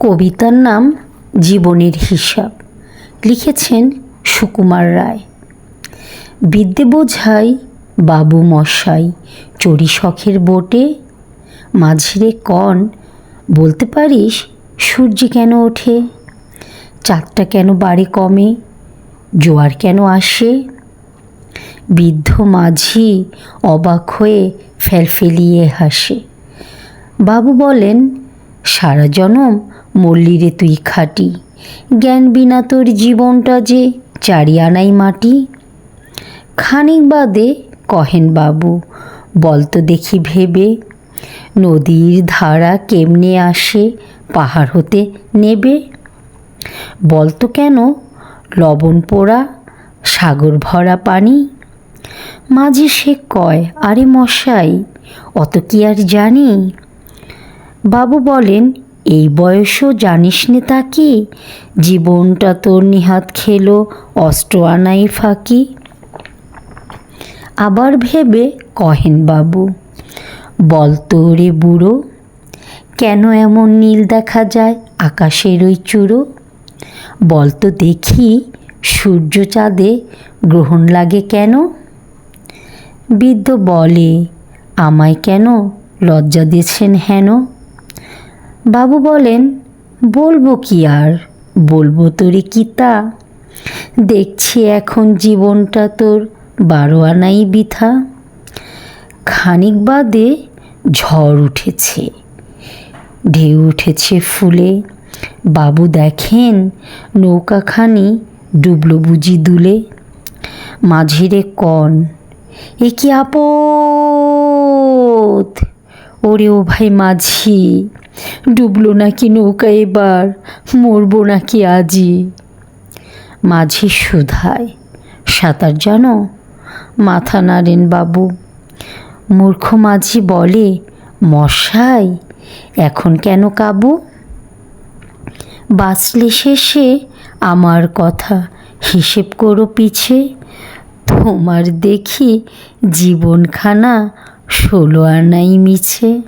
কবিতার নাম জীবনের হিসাব। লিখেছেন সুকুমার রায়। বিদ্যে বোঝাই বাবু মশাই, চড়ি শখের বোটে, মাঝিরে কন বলতে পারিস সূর্য কেন ওঠে? চাঁদটা কেন বাড়ে কমে? জোয়ার কেন আসে? বৃদ্ধ মাঝি অবাক হয়ে ফেলফেলিয়ে হাসে। বাবু বলেন সারা জনম মল্লিরে তুই খাটি। জ্ঞান বিনা তোর জীবনটা যে চারিয়ানাই মাটি। খানিক বাদে কহেন বাবু বলতো দেখি ভেবে। নদীর ধারা কেমনে আসে, পাহাড় হতে নেবে। বলতো কেন লবণ পোড়া, সাগর ভরা পানি। মাঝে সে কয়, আরে মশাই, অত কি আর জানি? বাবু বলেন, এই বয়সও জানিস নে তা কি? জীবনটা তোর নিহাত খেলো অষ্ট আনাই ফাঁকি। আবার ভেবে কহেন বাবু, বল বলতো রে বুড়ো, কেন এমন নীল দেখা যায় আকাশের ওই চূড়ো? বলতো দেখি, সূর্য চাঁদে গ্রহণ লাগে কেন? বৃদ্ধ বলে, আমায় কেন লজ্জা দিয়েছেন হেন? বাবু বলেন, বলব কি আর? বলব তোরে তা? দেখছি এখন জীবনটা তোর বারো আনাই বৃথা খানিক বাদে ঝড় উঠেছে। ঢেউ উঠেছে ফুলে। বাবু দেখেন নৌকাখানি ডুবলো বুঝি দুলে। মাঝিরে কন, এ কি আপদ? ওরে ও ভাই মাঝি ডুবলো নাকি নৌকা এবার? মরবো নাকি আজি মাঝি সুধায়। সাঁতার জানো? মাথা নাড়েন বাবু। মূর্খ মাঝি বলে, মশাই, এখন কেন কাবু? বাঁচলে শেষে আমার কথা হিসেব করো পিছে। তোমার দেখি জীবনখানা ষোলো আনাই মিছে।